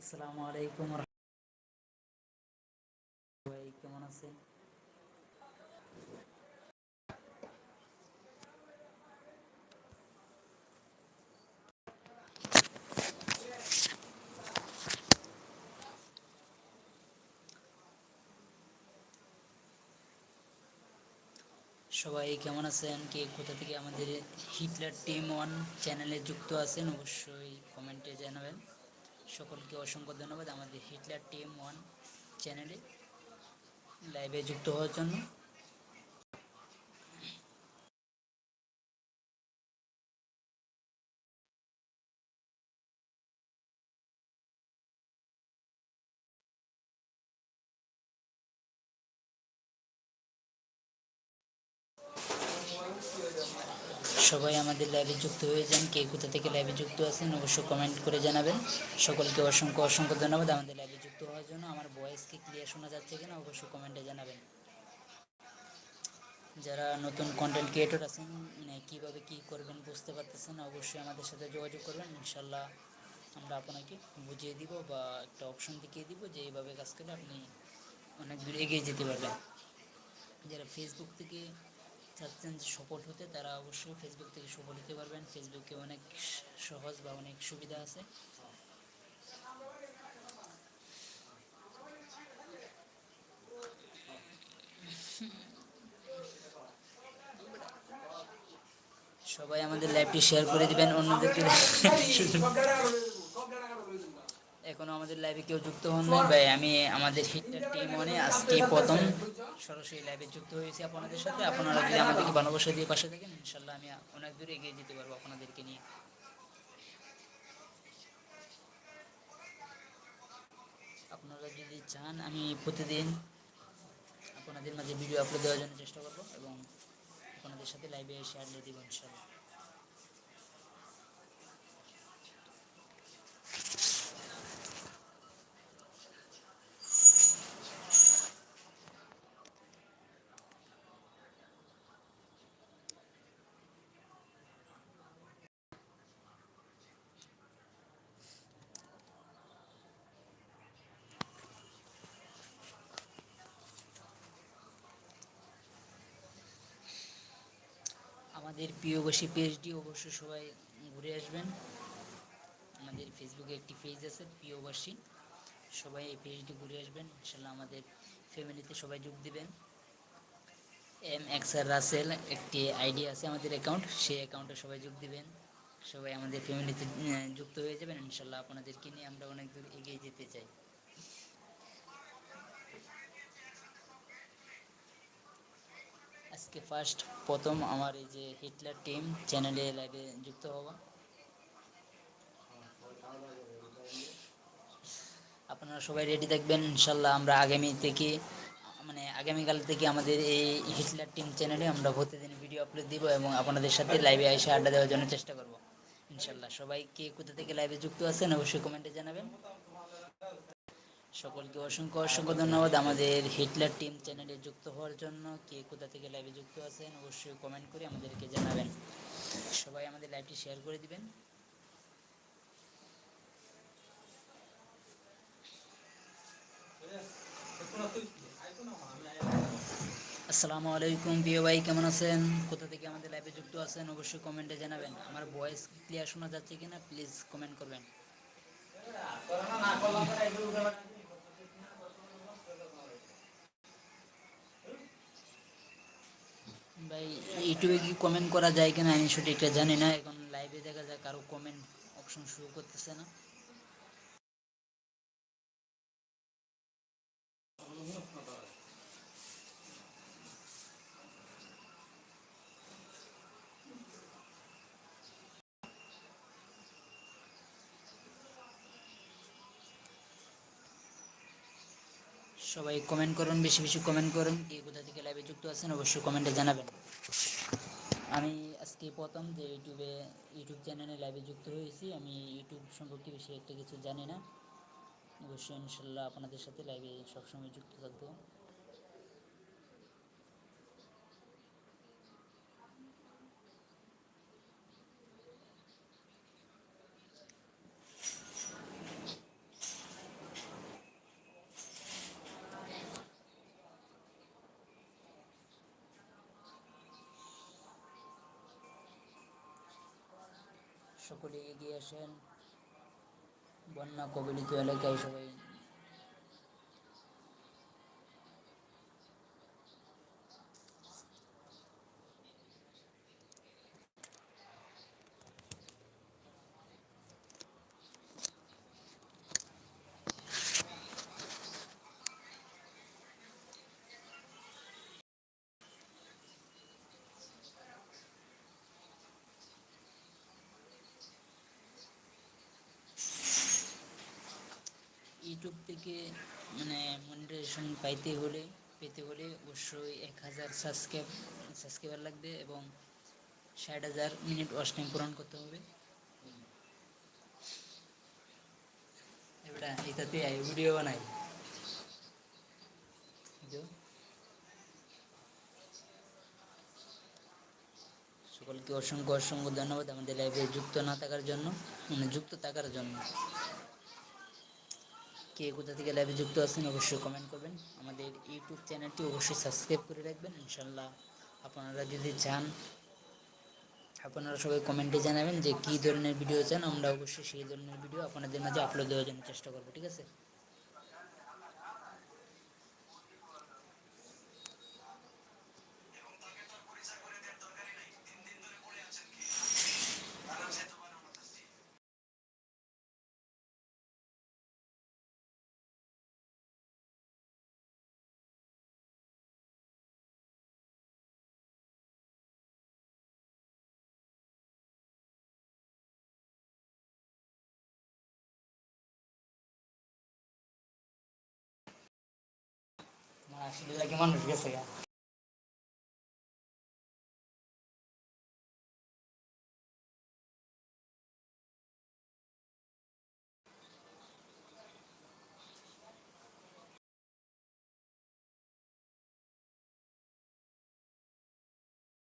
আসসালামু আলাইকুম ভাই, কেমন সবাই কেমন আছেন? কে কোথা থেকে আমাদের হিটলার টিম ওয়ান চ্যানেলে যুক্ত আছেন, অবশ্যই কমেন্টে জানাবেন। সকলকে অসংখ্য ধন্যবাদ। আমাদের হিটলার টিম ওয়ান চ্যানেলে লাইভে যুক্ত হওয়ার জন্য। সবাই আমাদের লাইভে যুক্ত হয়ে যান। কে কোথা থেকে লাইভে যুক্ত আছেন অবশ্যই কমেন্ট করে জানাবেন। সকলকে অসংখ্য অসংখ্য ধন্যবাদ আমাদের লাইভে যুক্ত হওয়ার জন্য। আমার ভয়েসকে ক্লিয়ার শোনা যাচ্ছে কিনা অবশ্যই কমেন্টে জানাবেন। যারা নতুন কন্টেন্ট ক্রিয়েটর আছেন মানে কীভাবে কী করবেন বুঝতে পারতেছেন অবশ্যই আমাদের সাথে যোগাযোগ করবেন। ইনশাল্লাহ আমরা আপনাকে বুঝিয়ে দিব বা একটা অপশন দেখিয়ে দিব যে এইভাবে কাজ করলে আপনি অনেক দূর এগিয়ে যেতে পারবেন। যারা ফেসবুক থেকে চাচ্ছেন যে সফল হতে তারা অবশ্যই ফেসবুক থেকে সফল হতে পারবেন। ফেসবুকে অনেক সহজ বা অনেক সুবিধা আছে। সবাই আমাদের লাইভটি শেয়ার করে দিবেন, অন্যদেরকে এখনও আমাদের লাইভে কেউ যুক্ত হন নাই। ভাই, আমি আমাদের হিটটার টিম মনে আজকে প্রথম। সরাসরি লাইভে যুক্ত হয়েছি আপনাদের সাথে। আপনারা যদি আমাদেরকে ভালোবাসা দিয়ে পাশে থাকেন ইনশাল্লাহ আমি অনেক দূর এগিয়ে যেতে পারব আপনাদেরকে নিয়ে। আপনারা যদি চান, আমি প্রতিদিন আপনাদের মাঝে ভিডিও আপলোড দেওয়ার জন্য চেষ্টা করব এবং আপনাদের সাথে লাইভে শেয়ার দিয়ে দেবো ইনশাল্লাহ আমাদের প্রিয়বাসী পেজটি অবশ্যই সবাই ঘুরে আসবেন। আমাদের ফেসবুকে একটি পেজ আছে প্রিয়বাসী সবাই এই পেজটি ঘুরে আসবেন। ইনশাল্লাহ আমাদের ফ্যামিলিতে সবাই যোগ দিবেন। এম এক্সার রাসেল একটি আইডি আছে আমাদের অ্যাকাউন্ট সেই অ্যাকাউন্টে সবাই যোগ দিবেন। সবাই আমাদের ফ্যামিলিতে যুক্ত হয়ে যাবেন। ইনশাল্লাহ আপনাদেরকে নিয়ে আমরা অনেক দূর এগিয়ে যেতে চাই। আজকে ফার্স্ট প্রথম আমার এই যে হিটলার টিম চ্যানেলে লাইভে যুক্ত হওয়া। আপনারা সবাই রেডি থাকবেন, ইনশাল্লাহ আমরা আগামী থেকে মানে আগামীকাল থেকে আমাদের এই হিটলার টিম চ্যানেলে আমরা প্রতিদিন ভিডিও আপলোড দিব এবং আপনাদের সাথে লাইভে এসে আড্ডা দেওয়ার জন্য চেষ্টা করব। ইনশাল্লাহ সবাই কে কোথা থেকে লাইভে যুক্ত আছেন অবশ্যই কমেন্টে জানাবেন। সকলকে অসংখ্য অসংখ্য ধন্যবাদ। আমাদের হিটলার টিম চ্যানেলে যুক্ত হওয়ার জন্য কে কোথা থেকে লাইভে যুক্ত আছেন অবশ্যই কমেন্ট করে আমাদেরকে জানাবেন। সবাই আমাদের লাইভটি শেয়ার করে দিবেন। আসসালামু আলাইকুম প্রিয় ভাই, কেমন আছেন? কোথা থেকে আমাদের লাইভে যুক্ত আছেন অবশ্যই কমেন্টে জানাবেন। আমার ভয়েস ক্লিয়ার শোনা যাচ্ছে কিনা প্লিজ কমেন্ট করবেন। ভাই, ইউটিউবে কি কমেন্ট করা যায় কিনা আমি সঠিকটা জানি না। এখন লাইভে দেখা যায় কারও কমেন্ট অপশন শুরু করতেছে না। সবাই কমেন্ট করুন, বেশি বেশি কমেন্ট করুন। কে কোথা থেকে লাইভে যুক্ত আছেন অবশ্যই কমেন্টে জানাবেন। আমি আজকে প্রথম যে ইউটিউবে ইউটিউব চ্যানেলে লাইভে যুক্ত হয়েছি। আমি ইউটিউব সম্পর্কে বেশি একটা কিছু জানি না। অবশ্যই ইনশাল্লাহ আপনাদের সাথে লাইভে সবসময় যুক্ত থাকব। সকলে এগিয়ে আসেন। বন্যা কবলিত এলাকায় সবাই ইউটিউব থেকে মানে মনিটাইজেশন পাইতে হলে, পেতে হলে অবশ্যই এক হাজার সাবস্ক্রাইব সাবস্ক্রাইবার লাগবে এবং ষাট হাজার মিনিট ওয়াশ টাইম পূরণ করতে হবে। এবার এটাতে ভিডিও বানাই? সকলকে অসংখ্য অসংখ্য ধন্যবাদ। আমাদের লাইভে যুক্ত না থাকার জন্য মানে যুক্ত থাকার জন্য। কে কোথা থেকে লাইভে যুক্ত আছেন অবশ্যই কমেন্ট করবেন। আমাদের ইউটিউব চ্যানেলটি অবশ্যই সাবস্ক্রাইব করে রাখবেন। ইনশাল্লাহ আপনারা যদি চান, আপনারা সবাই কমেন্টে জানাবেন যে কী ধরনের ভিডিও চান, আমরা অবশ্যই সেই ধরনের ভিডিও আপনাদের মাঝে আপলোড দেওয়ার জন্য চেষ্টা করব, ঠিক আছে? আসলে লাগে মানুষ গেছে